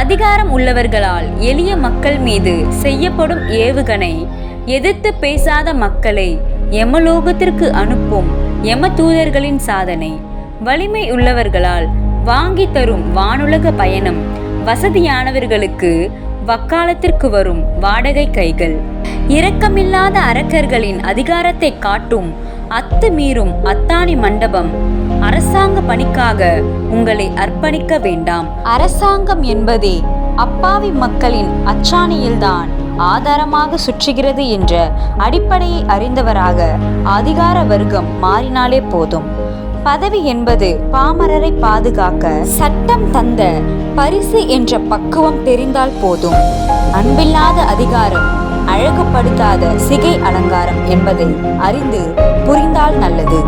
அதிகாரம் உள்ளவர்களால் எளிய மக்கள் மீது செய்யப்படும் ஏவுகணை. எதிர்த்து பேசாத மக்களை எமலோகத்திற்கு அனுப்பும் எம தூதர்களின் சாதனை. வலிமை உள்ளவர்களால் வாங்கி தரும் வானுலக பயணம் வசதியானவர்களுக்கு வக்காலத்திற்கு வரும் வாடகை கைகள். இரக்கமில்லாத அரக்கர்களின் அதிகாரத்தை காட்டும் அத்துமீறும் அத்தானி மண்டபம். அரசாங்க பணிக்காக உங்களை அர்ப்பணிக்க வேண்டாம். அரசாங்கம் என்பதே அப்பாவி மக்களின் அச்சாணியில்தான் ஆதாரமாக சுற்றுகிறது என்ற அடிப்படையை அறிந்தவராக அதிகார வர்க்கம் மாறினாலே போதும். பதவி என்பது பாமரரை பாதுகாக்க சட்டம் தந்த பரிசு என்ற பக்குவம் தெரிந்தால் போதும். அன்பில்லாத அதிகாரம் அழகுபடுத்தாத சிகை அலங்காரம் என்பதை அறிந்து புரிந்தால் நல்லது.